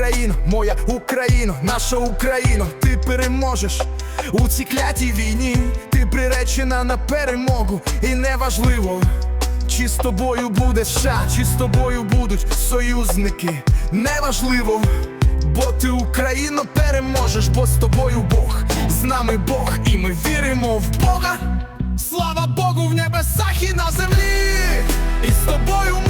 Україно, моя Україно, наша Україно, ти переможеш у цій клятій війні, ти приречена на перемогу, і неважливо, чи з тобою буде США, чи з тобою будуть союзники, неважливо, бо ти Україно переможеш, бо з тобою Бог, з нами Бог, і ми віримо в Бога. Слава Богу в небесах і на землі, і з тобою ми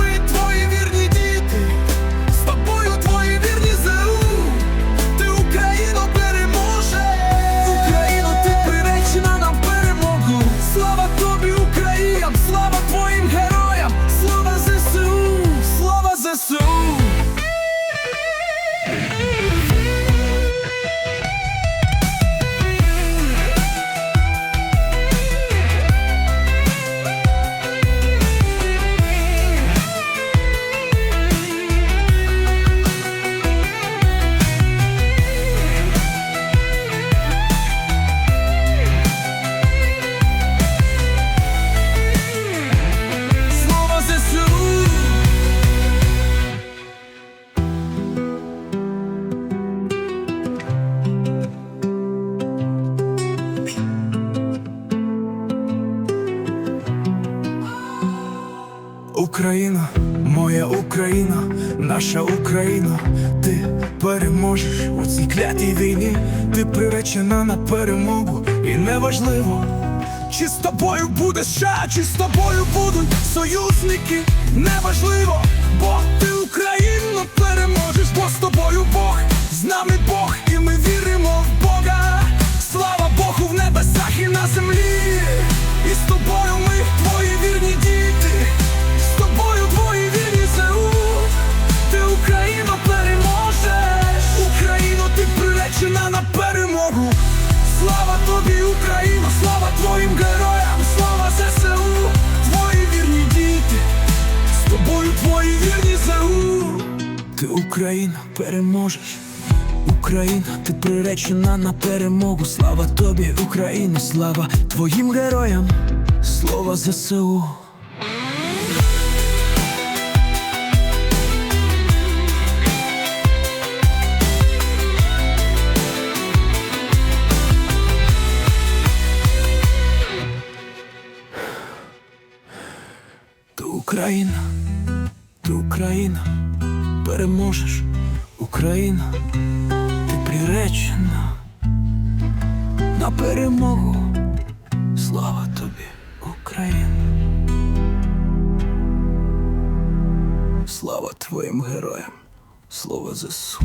Україна, моя Україна, наша Україна, ти переможеш у цій клятій війні, ти приречена на перемогу, і неважливо, чи з тобою буде США, чи з тобою будуть союзники, неважливо, бо ти Україну Ти Україна переможеш. Україна, ти приречена на перемогу. Слава тобі, Україна, слава твоїм героям, слава ЗСУ. Ти Україна, ти Україна, переможеш, Україна, ти приречена на перемогу. Слава тобі, Україна. Слава твоїм героям, слава ЗСУ.